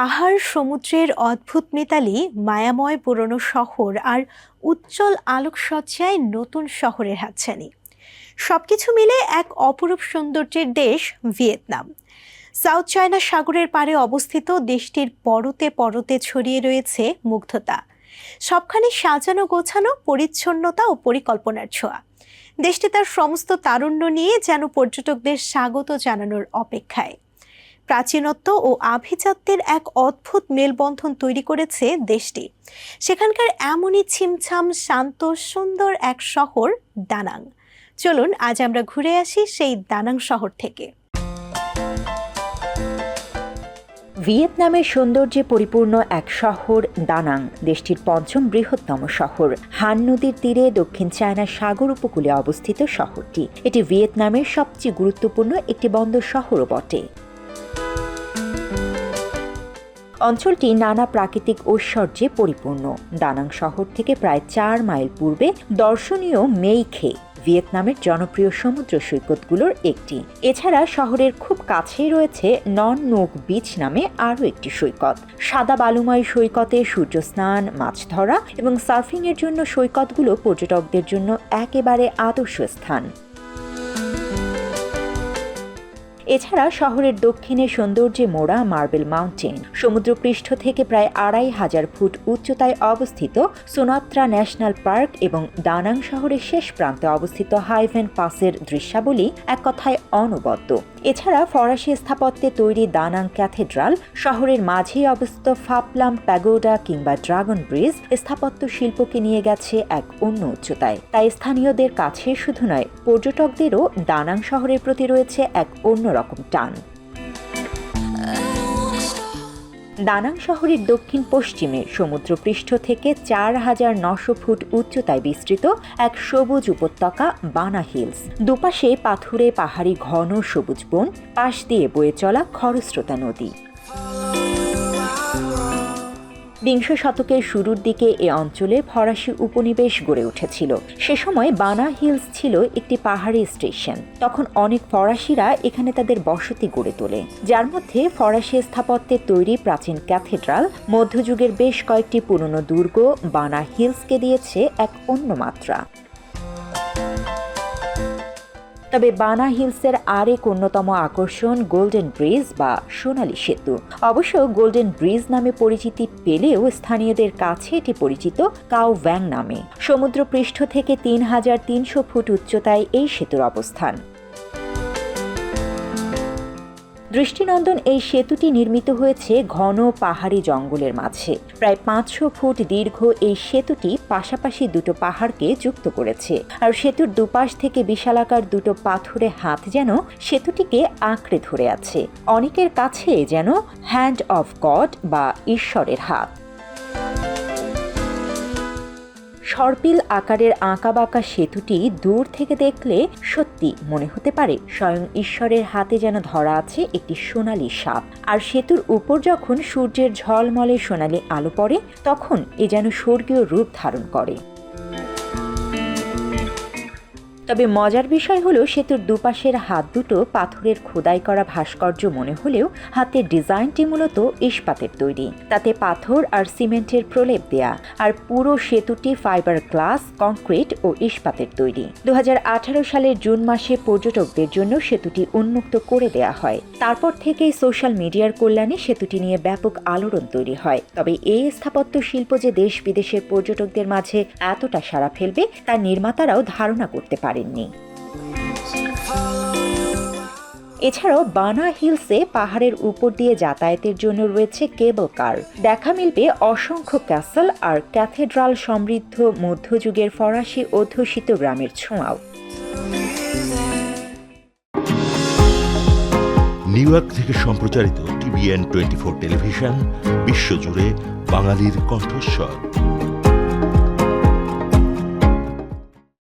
পাহাড় সমুদ্রের অদ্ভুত মিতালি মায়াময় পুরনো শহর আর উজ্জ্বল আলোকসজ্জায় নতুন শহরের হাতছানি। সবকিছু মিলে এক অপরূপ সৌন্দর্যের দেশ ভিয়েতনাম। সাউথ চায়না সাগরের পাড়ে অবস্থিত দেশটির পরতে পরতে ছড়িয়ে রয়েছে মুগ্ধতা। সবখানে সাজানো গোছানো পরিচ্ছন্নতা ও পরিকল্পনার ছোঁয়া। দেশটি তার সমস্ত তারুণ্য নিয়ে যেন পর্যটকদের স্বাগত জানানোর অপেক্ষায়। প্রাচীনত্ব ও আভিজাত্যের এক অদ্ভুত মেলবন্ধন তৈরি করেছে দেশটি। সেখানকার এমনই ছিমছাম, শান্ত, সুন্দর এক শহর, দানাং। চলুন, আজ আমরা ঘুরে আসি সেই দানাং শহর থেকে। ভিয়েতনামের সৌন্দর্যে পরিপূর্ণ এক শহর, দানাং, দেশটির পঞ্চম বৃহত্তম শহর। হান নদীর তীরে দক্ষিণ চায়না সাগর উপকূলে অবস্থিত শহরটি। এটি ভিয়েতনামের সবচেয়ে গুরুত্বপূর্ণ একটি বন্দর শহরও বটে। অঞ্চলটি নানা প্রাকৃতিক ঐশ্বর্যে পরিপূর্ণ। দানাং শহর থেকে প্রায় চার মাইল পূর্বে দর্শনীয় মেইখে, ভিয়েতনামের জনপ্রিয় সমুদ্র সৈকতগুলোর একটি। এছাড়া শহরের খুব কাছেই রয়েছে নন নোক বিচ নামে আরও একটি সৈকত। সাদা বালুময় সৈকতে সূর্য স্নান, মাছ ধরা এবং সার্ফিংয়ের জন্য সৈকতগুলো পর্যটকদের জন্য একেবারে আদর্শ স্থান। এছাড়া শহরের দক্ষিণে সৌন্দর্যে মোড়া মার্বেল মাউন্টেন। সমুদ্রপৃষ্ঠ থেকে প্রায় আড়াই হাজার ফুট উচ্চতায় অবস্থিত সোনাত্রা ন্যাশনাল পার্ক এবং দানাং শহরের শেষ প্রান্তে অবস্থিত হাইভেন পাসের দৃশ্যাবলী এক কথায় অনবদ্য। এছাড়া ফরাসি স্থাপত্যে তৈরি দানাং ক্যাথেড্রাল শহরের মাঝেই অবস্থিত ফাপলাম প্যাগোডা কিংবা ড্রাগন ব্রিজ স্থাপত্য শিল্পকে নিয়ে গেছে এক অন্য উচ্চতায়। তাই স্থানীয়দের কাছে শুধু নয়, পর্যটকদেরও দানাং শহরের প্রতি রয়েছে এক অন্যরকম টান। দানাং শহরের দক্ষিণ পশ্চিমে সমুদ্রপৃষ্ঠ থেকে চার হাজার নশো ফুট উচ্চতায় বিস্তৃত এক সবুজ উপত্যকা, বানা হিলস। দুপাশে পাথুরে পাহাড়ি ঘন সবুজ বন, পাশ দিয়ে বয়ে চলা খরস্রোতা নদী। বিংশ শতকের শুরুর দিকে এ অঞ্চলে ফরাসি উপনিবেশ গড়ে উঠেছিল। সে সময় বানা হিলস ছিল একটি পাহাড়ি স্টেশন। তখন অনেক ফরাসিরা এখানে তাদের বসতি গড়ে তোলে। যার মধ্যে ফরাসি স্থাপত্যে তৈরি প্রাচীন ক্যাথেড্রাল, মধ্যযুগের বেশ কয়েকটি পুরনো দুর্গ বানা হিলসকে দিয়েছে এক অন্য মাত্রা তবে বানা হিলসের আরেক অন্যতম আকর্ষণ গোল্ডেন ব্রিজ বা সোনালী সেতু। অবশ্য গোল্ডেন ব্রিজ নামে পরিচিতি পেলেও স্থানীয়দের কাছে এটি পরিচিত ব্যাং নামে। সমুদ্রপৃষ্ঠ থেকে তিন হাজার তিনশো ফুট উচ্চতায় এই সেতুর অবস্থান। দৃষ্টিনন্দন এই সেতুটি নির্মিত হয়েছে ঘন পাহাড়ি জঙ্গলের মাঝে। প্রায় পাঁচশো ফুট দীর্ঘ এই সেতুটি পাশাপাশি দুটো পাহাড়কে যুক্ত করেছে। আর সেতুর দুপাশ থেকে বিশালাকার দুটো পাথুরে হাত যেন সেতুটিকে আঁকড়ে ধরে আছে। অনেকের কাছে যেন হ্যান্ড অফ গড বা ঈশ্বরের হাত। সর্পিল আকারের আঁকাবাঁকা সেতুটি দূর থেকে দেখলে সত্যি মনে হতে পারে স্বয়ং ঈশ্বরের হাতে যেন ধরা আছে একটি সোনালি সাপ। আর সেতুর উপর যখন সূর্যের ঝলমলে সোনালি আলো পড়ে, তখন এ যেন স্বর্গীয় রূপ ধারণ করে। তবে মজার বিষয় হলো সেতুর দুপাশের হাত দুটো পাথরের খোদাই করা ভাস্কর্য মনে হলেও হাতের ডিজাইনটি মূলত ইস্পাতের তৈরি। তাতে পাথর আর সিমেন্টের প্রলেপ দেয়া আর পুরো সেতুটি ফাইবার গ্লাস, কংক্রিট ও ইস্পাতের তৈরি। দু হাজার আঠারো সালের জুন মাসে পর্যটকদের জন্য সেতুটি উন্মুক্ত করে দেয়া হয়। তারপর থেকেই সোশ্যাল মিডিয়ার কল্যাণে সেতুটি নিয়ে ব্যাপক আলোড়ন তৈরি হয়। তবে এই স্থাপত্য শিল্প যে দেশ বিদেশের পর্যটকদের মাঝে এতটা সাড়া ফেলবে, তা নির্মাতারাও ধারণা করতে পারেননি। এছাড়াও বানা হিলসে পাহাড়ের উপর দিয়ে যাতায়াতের জন্য রয়েছে কেবল কার। দেখা মিলবে অসংখ্য ক্যাসেল আর ক্যাথেড্রাল সমৃদ্ধ মধ্যযুগের ফরাসি অধ্যুষিত গ্রামের ছোঁয়াও। নিউ ইয়র্ক থেকে সম্প্রচারিত টিভিএন টোয়েন্টি ফোর টেলিভিশন, বিশ্বজুড়ে বাঙালির কণ্ঠস্বর।